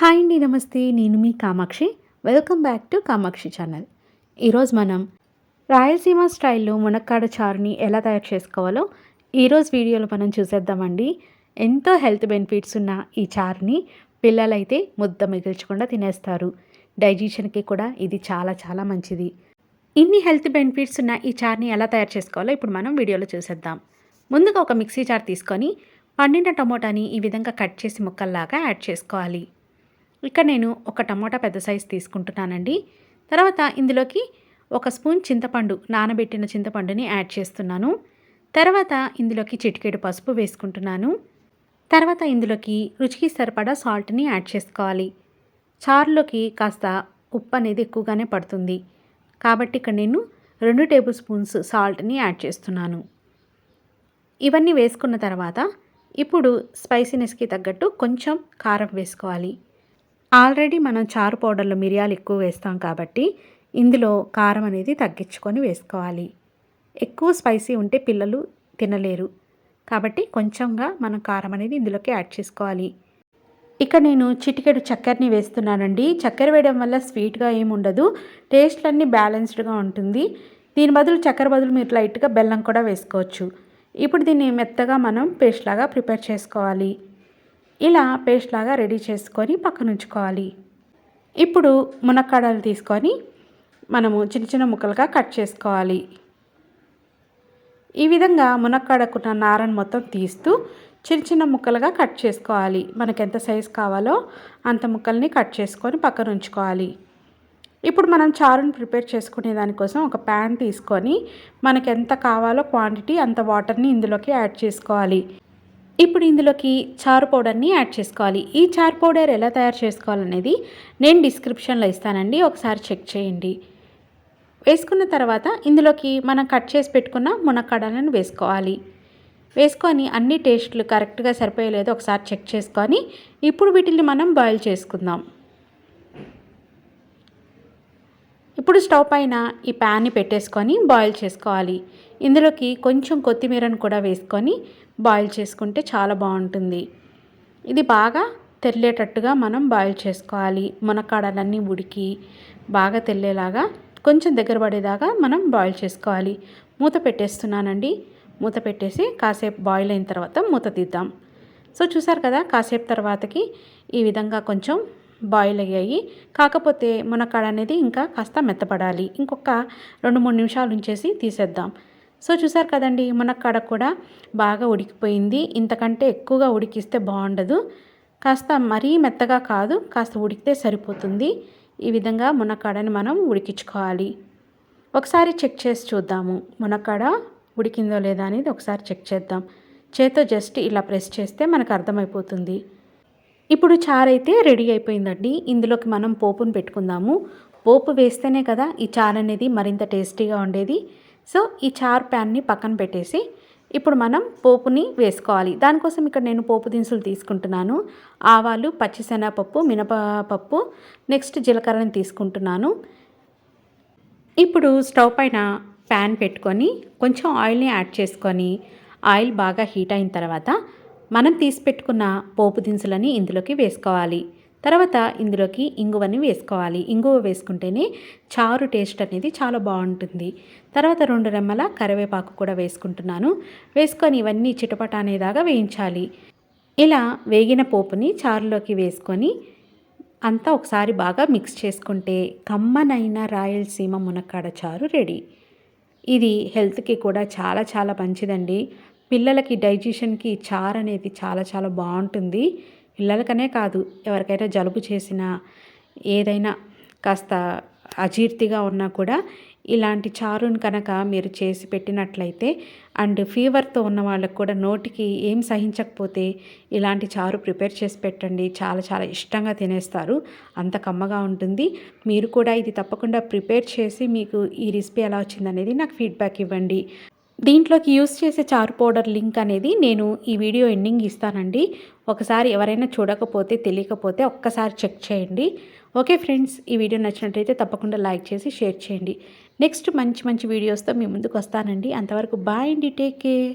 Hi అండి నమస్తే. నేను మీ Kamakshi. Welcome back to Kamakshi channel ఈరోజు మనం రాయలసీమ స్టైల్లో మునక్కాడ చారుని ఎలా తయారు చేసుకోవాలో ఈరోజు వీడియోలో మనం చూసేద్దామండి. ఎంతో హెల్త్ బెనిఫిట్స్ ఉన్న ఈ చారుని పిల్లలైతే ముద్ద మిగిల్చకుండా తినేస్తారు. డైజెషన్కి కూడా ఇది చాలా చాలా మంచిది. ఇన్ని హెల్త్ బెనిఫిట్స్ ఉన్న ఈ చార్ని ఎలా తయారు చేసుకోవాలో ఇప్పుడు మనం వీడియోలో చూసేద్దాం. ముందుగా ఒక మిక్సీ చార్ తీసుకొని పండిన టమోటాని ఈ విధంగా కట్ చేసి ముక్కల్లాగా యాడ్ చేసుకోవాలి. ఇక్కడ నేను ఒక టమోటా పెద్ద సైజు తీసుకుంటున్నానండి. తర్వాత ఇందులోకి ఒక స్పూన్ చింతపండు నానబెట్టిన చింతపండుని యాడ్ చేస్తున్నాను. తర్వాత ఇందులోకి చిటికెడు పసుపు వేసుకుంటున్నాను. తర్వాత ఇందులోకి రుచికి సరిపడా సాల్ట్ని యాడ్ చేసుకోవాలి. చారులోకి కాస్త ఉప్పు అనేది ఎక్కువగానే పడుతుంది. కాబట్టి ఇక్కడ నేను రెండు టేబుల్ స్పూన్స్ సాల్ట్ని యాడ్ చేస్తున్నాను. ఇవన్నీ వేసుకున్న తర్వాత ఇప్పుడు స్పైసీనెస్కి తగ్గట్టు కొంచెం కారం వేసుకోవాలి. ఆల్రెడీ మనం చారు పౌడర్లో మిరియాలు ఎక్కువ వేస్తాం కాబట్టి ఇందులో కారం అనేది తగ్గించుకొని వేసుకోవాలి. ఎక్కువ స్పైసీ ఉంటే పిల్లలు తినలేరు. కాబట్టి కొంచెంగా మనం కారం అనేది ఇందులోకి యాడ్ చేసుకోవాలి. ఇక నేను చిటికెడు చక్కెరని వేస్తున్నానండి. చక్కెర వేయడం వల్ల స్వీట్గా ఏమి ఉండదు. టేస్ట్లన్నీ బ్యాలెన్స్డ్గా ఉంటుంది. దీని బదులు చక్కెర బదులు మీరు లైట్గా బెల్లం కూడా వేసుకోవచ్చు. ఇప్పుడు దీన్ని మెత్తగా మనం పేస్ట్ లాగా ప్రిపేర్ చేసుకోవాలి. ఇలా పేస్ట్ లాగా రెడీ చేసుకొని పక్కన ఉంచుకోవాలి ఇప్పుడు మునక్కాడలు తీసుకొని మనము చిన్న చిన్న ముక్కలుగా కట్ చేసుకోవాలి. ఈ విధంగా మునక్కాడకున్న నారను మొత్తం తీస్తూ చిన్న చిన్న ముక్కలుగా కట్ చేసుకోవాలి. మనకు ఎంత సైజు కావాలో అంత ముక్కల్ని కట్ చేసుకొని పక్కన ఉంచుకోవాలి ఇప్పుడు మనం చారుని ప్రిపేర్ చేసుకునే దానికోసం ఒక ప్యాన్ తీసుకొని మనకు ఎంత కావాలో క్వాంటిటీ అంత వాటర్ని ఇందులోకి యాడ్ చేసుకోవాలి. ఇప్పుడు ఇందులోకి చారు పౌడర్ని యాడ్ చేసుకోవాలి. ఈ చారు పౌడర్ ఎలా తయారు చేసుకోవాలనేది నేను డిస్క్రిప్షన్లో ఇస్తానండి. ఒకసారి చెక్ చేయండి. వేసుకున్న తర్వాత ఇందులోకి మనం కట్ చేసి పెట్టుకున్న మునక్కాడలను వేసుకోవాలి. వేసుకొని అన్ని టేస్ట్లు కరెక్ట్గా సరిపోయలేదో ఒకసారి చెక్ చేసుకొని ఇప్పుడు వీటిని మనం బాయిల్ చేసుకుందాం. ఇప్పుడు స్టవ్ పైన ఈ ప్యాన్ని పెట్టేసుకొని బాయిల్ చేసుకోవాలి. ఇందులోకి కొంచెం కొత్తిమీరను కూడా వేసుకొని బాయిల్ చేసుకుంటే చాలా బాగుంటుంది. ఇది బాగా తెల్లేటట్టుగా మనం బాయిల్ చేసుకోవాలి. మునక్కాడలన్నీ ఉడికి బాగా తెల్లేలాగా కొంచెం దగ్గర పడేదాకా మనం బాయిల్ చేసుకోవాలి. మూత పెట్టేస్తున్నానండి. మూత పెట్టేసి కాసేపు బాయిల్ అయిన తర్వాత మూత తీద్దాం. సో చూసారు కదా కాసేపు తర్వాతకి ఈ విధంగా కొంచెం బాయిల్ అయ్యాయి కాకపోతే మునక్కాడ అనేది ఇంకా కాస్త మెత్తపడాలి. ఇంకొక రెండు మూడు నిమిషాలు ఉంచేసి తీసేద్దాం. సో చూసారు కదండి మునక్కాడ కూడా బాగా ఉడికిపోయింది. ఇంతకంటే ఎక్కువగా ఉడికిస్తే బాగుండదు. కాస్త మరీ మెత్తగా కాదు కాస్త ఉడికితే సరిపోతుంది. ఈ విధంగా మునక్కాడని మనం ఉడికించుకోవాలి. ఒకసారి చెక్ చేసి చూద్దాము. మునక్కాడ ఉడికిందో లేదా అనేది ఒకసారి చెక్ చేద్దాం. చేతో జస్ట్ ఇలా ప్రెస్ చేస్తే మనకు అర్థమైపోతుంది. ఇప్పుడు చారు అయితే రెడీ అయిపోయిందండి. ఇందులోకి మనం పోపును పెట్టుకుందాము. పోపు వేస్తేనే కదా ఈ చారు అనేది మరింత టేస్టీగా ఉండేది. సో ఈ చారు ప్యాన్ని పక్కన పెట్టేసి ఇప్పుడు మనం పోపుని వేసుకోవాలి. దానికోసం ఇక్కడ నేను పోపు దినుసులు తీసుకుంటున్నాను. ఆవాలు పచ్చిశనగపప్పు మినపప్పు నెక్స్ట్ జీలకర్రని తీసుకుంటున్నాను. ఇప్పుడు స్టవ్ పైన ప్యాన్ పెట్టుకొని కొంచెం ఆయిల్ని యాడ్ చేసుకొని ఆయిల్ బాగా హీట్ అయిన తర్వాత మనం తీసి పెట్టుకున్న పోపు దినుసులని ఇందులోకి వేసుకోవాలి. తర్వాత ఇందులోకి ఇంగువని వేసుకోవాలి. ఇంగువ వేసుకుంటేనే చారు టేస్ట్ అనేది చాలా బాగుంటుంది. తర్వాత రెండు రెమ్మల కరివేపాకు కూడా వేసుకుంటున్నాను. వేసుకొని ఇవన్నీ చిటపట అనేదాకా వేయించాలి. ఇలా వేగిన పోపుని చారులోకి వేసుకొని అంతా ఒకసారి బాగా మిక్స్ చేసుకుంటే కమ్మనైన రాయలసీమ మునక్కాడ చారు రెడీ. ఇది హెల్త్కి కూడా చాలా చాలా మంచిదండి. పిల్లలకి డైజెషన్కి చారు అనేది చాలా చాలా బాగుంటుంది. పిల్లలకనే కాదు ఎవరికైనా జలుబు చేసినా ఏదైనా కాస్త అజీర్తిగా ఉన్నా కూడా ఇలాంటి చారుని కనుక మీరు చేసి పెట్టినట్లయితే అండ్ ఫీవర్తో ఉన్న వాళ్ళకు కూడా నోటికి ఏం సహించకపోతే ఇలాంటి చారు ప్రిపేర్ చేసి పెట్టండి. చాలా చాలా ఇష్టంగా తినేస్తారు. అంత కమ్మగా ఉంటుంది. మీరు కూడా ఇది తప్పకుండా ప్రిపేర్ చేసి మీకు ఈ రెసిపీ ఎలా వచ్చిందనేది నాకు ఫీడ్బ్యాక్ ఇవ్వండి. దీంట్లోకి యూస్ చేసే చారు పౌడర్ లింక్ అనేది నేను ఈ వీడియో ఎండింగ్ ఇస్తానండి. ఒకసారి ఎవరైనా చూడకపోతే తెలియకపోతే ఒక్కసారి చెక్ చేయండి. ఓకే ఫ్రెండ్స్ ఈ వీడియో నచ్చినట్లయితే తప్పకుండా లైక్ చేసి షేర్ చేయండి. నెక్స్ట్ మంచి మంచి వీడియోస్తో మీ ముందుకు వస్తానండి. అంతవరకు బాయ్ అండి టేక్ కేర్.